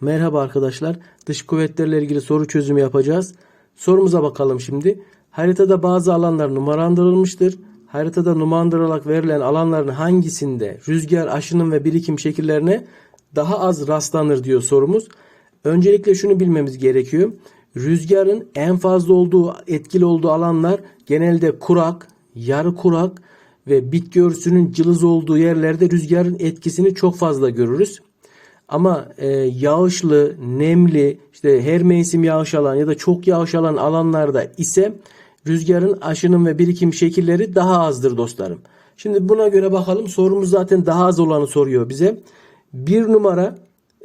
Merhaba arkadaşlar. Dış kuvvetlerle ilgili soru çözümü yapacağız. Sorumuza bakalım şimdi. Haritada bazı alanlar numaralandırılmıştır. Haritada numaralandırılarak verilen alanların hangisinde rüzgar, aşınım ve birikim şekillerine daha az rastlanır diyor sorumuz. Öncelikle şunu bilmemiz gerekiyor. Rüzgarın en fazla olduğu, etkili olduğu alanlar genelde kurak, yarı kurak ve bitki örtüsünün cılız olduğu yerlerde rüzgarın etkisini çok fazla görürüz. Ama e, yağışlı, nemli, işte her mevsim yağış alan ya da çok yağış alan alanlarda ise rüzgarın aşınım ve birikim şekilleri daha azdır dostlarım. Şimdi buna göre bakalım sorumuz zaten daha az olanı soruyor bize. Bir numara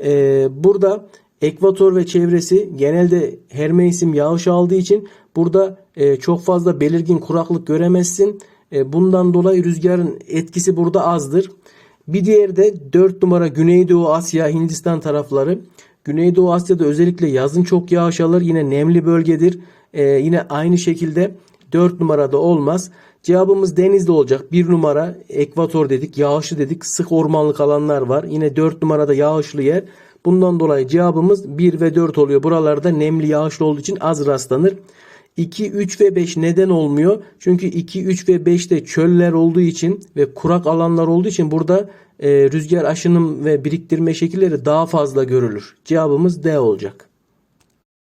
e, burada ekvator ve çevresi genelde her mevsim yağış aldığı için burada e, çok fazla belirgin kuraklık göremezsin. E, bundan dolayı rüzgarın etkisi burada azdır. Bir diğeri de 4 numara Güneydoğu Asya, Hindistan tarafları. Güneydoğu Asya'da özellikle yazın çok yağış alır. Yine nemli bölgedir. Ee, yine aynı şekilde 4 numarada olmaz. Cevabımız denizde olacak. 1 numara ekvator dedik, yağışlı dedik. Sık ormanlık alanlar var. Yine 4 numarada yağışlı yer. Bundan dolayı cevabımız 1 ve 4 oluyor. Buralarda nemli yağışlı olduğu için az rastlanır. 2, 3 ve 5 neden olmuyor? Çünkü 2, 3 ve 5'te çöller olduğu için ve kurak alanlar olduğu için burada e, rüzgar aşınım ve biriktirme şekilleri daha fazla görülür. Cevabımız D olacak.